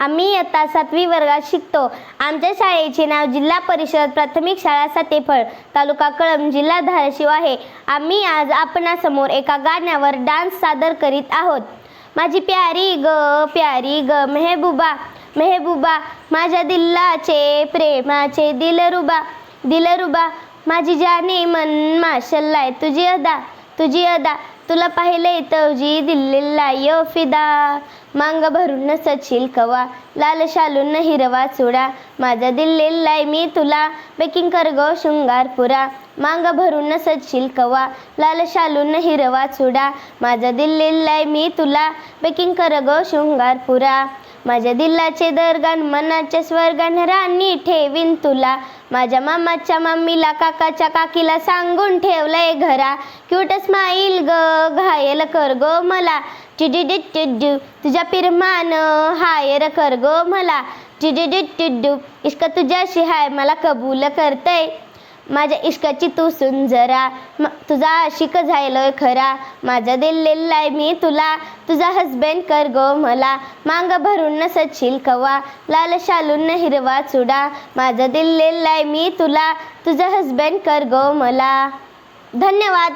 आम्ही इयत्ता सातवी वर्गात शिकतो. आमच्या शाळेचे नाव जिल्हा परिषद प्राथमिक शाळा सातेफळ तालुका कळम जिल्हा धाराशिव आहे. आम्ही आज आपणासमोर एका गाण्यावर डान्स सादर करीत आहोत. माझी प्यारी ग प्यारी ग मेहबूबा मेहबूबा माझ्या दिल्लाचे प्रेमाचे दिलरुबा दिलरुबा माझी जाने मन माशल्लाय तुझी अदा तुझी अदा तुला पाहिले तवजी दिल्लीला यो फिदा. मांग भरून सचिल कवा लाल शालून हिरवा चुडा. माझा दिल्लीलाय मी तुला बेकिंग कर गो शृंगारपुरा मांग भरून सचिल कवा लाल शालून हिरवा चुडा. माझा दिल्लीलाय मी तुला बेकिंग कर गो शृंगारपुरा माझ्या दिलाचे दरगान मनाच्या स्वर्गान राणी ठेवीन तुला. माझ्या मामाच्या मम्मीला काकाच्या काकीला सांगून ठेवलंय घरा. क्यूट स्माईल ग घायल कर गो मला. चिडिडिटिड्डू तुझ्या पिरमान हायर कर गो मला. चिडिडिटिड्डू इश्क तुझ्याशी हाय मला कबूल करतय. माझ्या इश्काची तू सुन जरा. तुझा आशिक झालोय खरा. माझा दिलेलाय मी तुला. तुझा हसबँड कर गो मला. मांग भरून सचिल कवा. लाल शालून हिरवा चुडा. माझा दिलेलाय मी तुला. तुझा हसबँड कर गो मला. धन्यवाद.